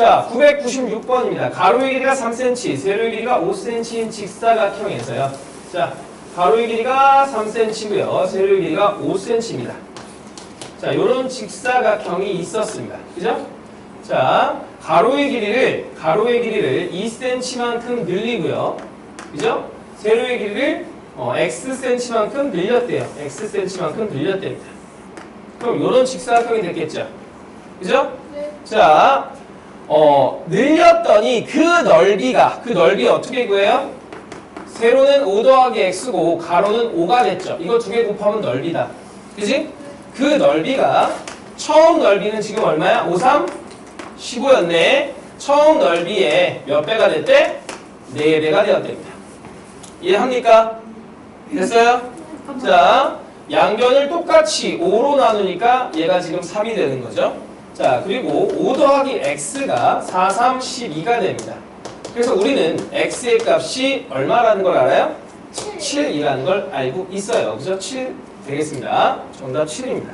자, 996번입니다. 가로의 길이가 3cm, 세로의 길이가 5cm인 직사각형에서요. 자, 가로의 길이가 3cm고요. 세로의 길이가 5cm입니다. 자, 요런 직사각형이 있었습니다. 그죠? 자, 가로의 길이를, 가로의 길이를 2cm만큼 늘리고요. 그죠? 세로의 길이를 어, xcm만큼 늘렸대요. xcm만큼 늘렸답니다. 그럼 요런 직사각형이 됐겠죠? 그죠? 네. 자, 어, 늘렸더니 그 넓이가, 그 넓이 어떻게 구해요? 세로는 5 더하기 x고 가로는 5가 됐죠. 이거 두 개 곱하면 넓이다. 그지? 그 넓이가 처음 넓이는 지금 얼마야? 5, 3, 15였네. 처음 넓이에 몇 배가 됐대? 4배가 되었답니다. 이해합니까? 됐어요? 자, 양변을 똑같이 5로 나누니까 얘가 지금 3이 되는 거죠. 자, 그리고 5 더하기 x가 4, 3, 12가 됩니다. 그래서 우리는 x의 값이 얼마라는 걸 알아요? 7이라는 걸 알고 있어요. 그죠? 7 되겠습니다. 정답 7입니다.